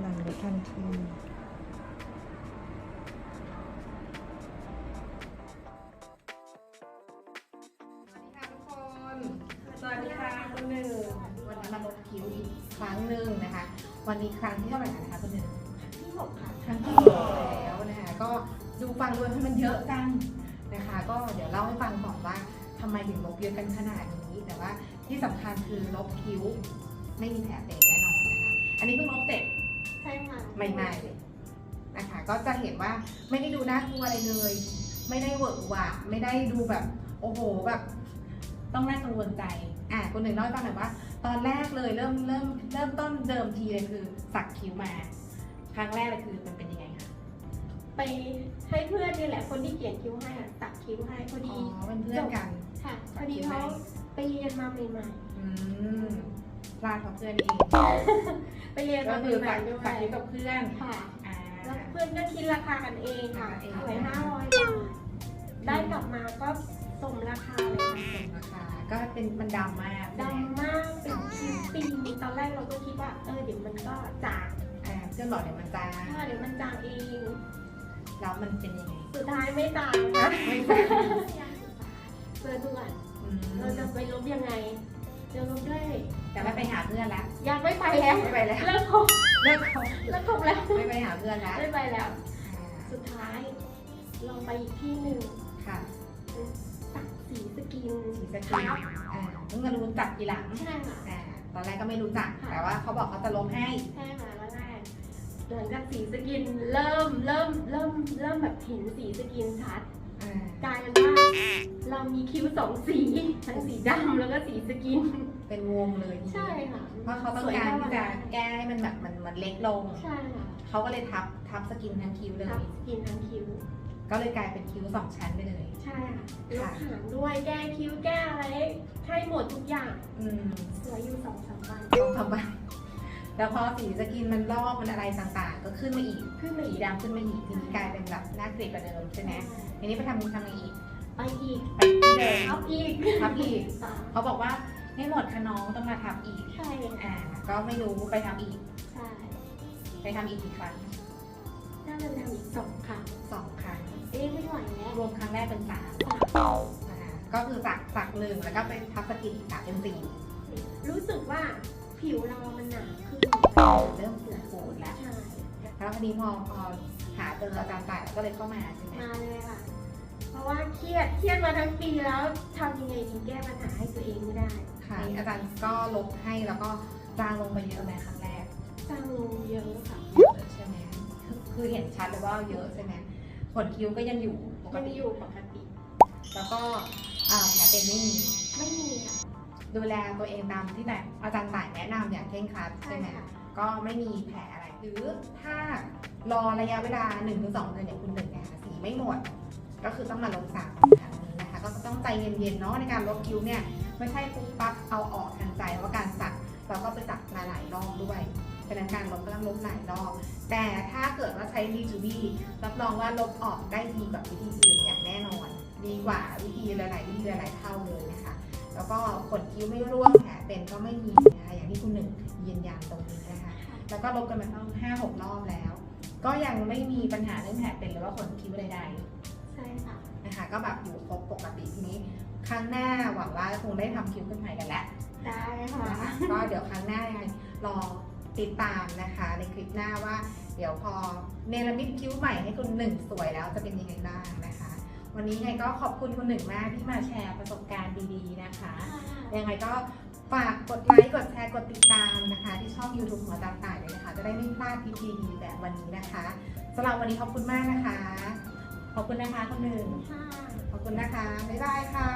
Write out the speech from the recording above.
หลังหรือทันทีสวัสดีค่ะทุกคนสวัสดีค่ะคุณหนึ่งวันนี้มาลดคิ้วอีกครั้งหนึ่งนะคะ วันนี้ครั้งที่เท่าไหร่นะคะคุณหนึ่งที่หกค่ะครั้งที่หกแล้วนะคะก็ดูฟังดูให้มันเยอะจังนะคะ ก็เดี๋ยวเล่าให้ฟังก่อนว่าทำไมถึงลบเยอะกันขนาดนี้แต่ว่าที่สำคัญคือลบคิ้วไม่มีแผลเป็นแน่นอนนะคะ อันนี้เพิ่งลบเสร็จ ใช่ค่ะใหม่ๆนะคะ ก็จะเห็นว่าไม่ได้ดูน่ากลัวอะไรเลย ไม่ได้เวอร์หวะไม่ได้ดูแบบโอ้โหแบบต้องน่ากังวลใจอะคนหนึ่งเล่าให้ฟังหน่อยว่า ตอนแรกเลยเริ่มเริ่มเริ่มต้นเดิมทีเลยคือสักคิ้วมา ครั้งแรกเลยคือมันเป็นยังไงคะไปให้เพื่อนนี่แหละคนที่เขียนคิ้วให้อะตัดคิ้วให้พออ๋ดีอเป็นเพื่อนกันค่ะพอดีเขาไปเรียนมาใหม่อืมพ ลาดเพราะเพื่อนเองๆไปเรียนก็มาคือใหสัม่กๆด้วยสักคิ้วกับเพื่อนค่ะ อ่า แล้วเพื่อนก็คิดราคากันเองค่ะเอง หวยห้าร้อยบาทได้กลับมาก็สมราคาเลยค่ะส่งราคาก็เป็นมันดำมากดำมากเป็นคิ้วปีตอนแรกเราก็คิดว่า เออเดี๋ยวมันก็จางอ่าเพื่อนบอกเดี๋ยวมันจางถ้าเดี๋ยวมันจางเอง แล้วมันเป็นยังไงสุดท้ายไม่จางนะไม่จางเจอด่วนอืมเราจะไปลบยังไงจะลบด้วย แต่ไม่ไปหาเพื่อนแล้วยังไม่ไปแล้วไม่ไปแล้วเลิกคบเลิกคบเลิกคบแล้วไม่ไปหาเพื่อนแล้วไม่ไปแล้วอ่าสุดท้ายลองไปอีกที่หนึ่งค่ะตัดสีสกินสีสกินอ่าเพิ่งมารู้จักทีหลังใช่ค่ะอ่าตอนแรกก็ไม่รู้จักแต่ว่าเขาบอกเขาจะลบให้ใช่ค่ะแล้วแรกหลังจากสีสกินเริ่มเริ่มเริ่มเริ่มแบบเห็นสีสกินชัดอ่ากลายเป็นว่า เรามีคิ้วสองสีทั้งสีดำแล้วก็สีสกิน เป็นวงเลยทีใช่ค่ะเพราะเขาต้องการที่จะแก้ให้มันแบบมันมันเล็กลง ใช่ค่ะเขาก็เลยทับทับสกินทั้งคิ้วเลยทับสกินทั้งคิ้ว ก็เลยกลายเป็นคิ้วสองชั้นไปเลย ใช่ค่ะลบหางด้วยแก้คิ้วแก้อะไรให้หมดทุกอย่าง อืมเหลืออยู่สองสามวันต้องทำบ้างแล้วพอสีสกินมันลอกมันอะไรต่างๆ ก็ขึ้นมาอีกขึ้นมาสีอีกดำขึ้นมาอีกทีนี้กลายเป็นแบบน่าเกลียดกว่าเดิมใช่ไหมทีนี้ไปทำทำอะไรอีก ไปอีกไปที่เดิมเอาอีกทับอีกค่ะเขาบอกว่าไม่หมดค่ะน้องต้องมาทับอีกใช่ค่ะอ่าก็ไม่รู้ไปทำอีก ใช่ไปทำอีกกี่ครั้งน่าจะทำอีกสองครั้งสองครั้งเอ๊ะไม่ไหวแล้วรวมครั้งแรกเป็นสามสามนะคะก็คือสักสักหนึ่งแล้วก็ไปทับสกินอีกสามเป็นสี่รู้สึกว่าผิวเรามันหนาขึ้นเริ่มปูดปูดแล้วใช่แล้วพอดีพอพอหาเจออาจารย์ต่ายก็เลยเข้ามาใช่ไหมมาเลยค่ะเพ ราะว่าเครียดเครียดมาทั้งปีแล้วทำยังไงดีแก้ปัญหาให้ตัวเองไม่ได้ค่ะอาจารย์ก็ลบให้แล้วก็จางลงไปเยอะไหมครั้งแรกสร้างลงเยอะค่ะเยอะใช่ไหมคือคือเห็นชัดเลยว่าเยอะใช่ไหมขนคิ้วก็ยังอยู่ปกมันติอยู่ปกติ แล้วก็อ่าแผลเป็นไม่มีไม่มีค่ะดูแลตัวเองตามที่แต่อาจารย์ต่ายแนะนำอย่างเคร่งครัดใช่ไหมค่ะก็ไม่มีแผลอะไรหรือถ้ารอระยะเวลา1นถึงสเดือนอย่างคุณหนึ่งเนี่ยค่ะสีไม่หมด ก็คือต้องมาลงสามครั้งนี้นะคะ ก็ต้องใจเย็นๆเนาะในการลบคิ้วเนี่ยไม่ใช่ปุ๊บปั๊บเอาออกทันใจเพราะว่าการสักเราก็ไปสักมาหลายรอบด้วยฉะนั้นการลบก็ต้องลบหลายรอบ แต่ถ้าเกิดว่าใช้รีจูบีรับรองว่าลบออกได้ดีกว่าวิธีอื่นอย่างแน่นอน ดีกว่าวิธีหลายๆวิธีหลายๆเท่าเลยนะคะ แล้วก็ขนคิ้วไม่ร่วงแผลเป็นก็ไม่มีนะคะอย่างที่คุณหนึ่งยืนยันตรงนี้นะคะ แล้วก็ลบกันมาต้องห้าหกรอบแล้ว ก็ยังไม่มีปัญหาเรื่องแผลเป็นหรือว่าขนคิ้วใดใช่ค่ะๆ นะคะ ก็แบบอยู่ครบปกติทีนี้ ครั้งหน้าหวังว่าคงได้ทำคิ้วขึ้นใหม่กันแล้วได้ค่ะนะคะก็เดี๋ยวครั้งหน้ายังไงรอติดตามนะคะ ในคลิปหน้าว่า เดี๋ยวพอเนรมิตคิ้วใหม่ให้คุณหนึ่งสวยแล้วจะเป็นยังไงบ้างนะคะ วันนี้ไงก็ขอบคุณคุณหนึ่งมากที่มาแชร์ประสบการณ์ดีๆนะคะ ยังไงก็ฝากกดไลค์ กดแชร์ กดติดตามนะคะ ที่ช่อง YouTube ของอาจารย์ต่ายเลยนะคะ จะได้ไม่พลาดคลิปดีๆแบบวันนี้นะคะสำหรับวันนี้ขอบคุณมากนะคะ ขอบคุณนะคะคุณหนึ่งค่ะขอบคุณนะคะ บ๊ายบายค่ะ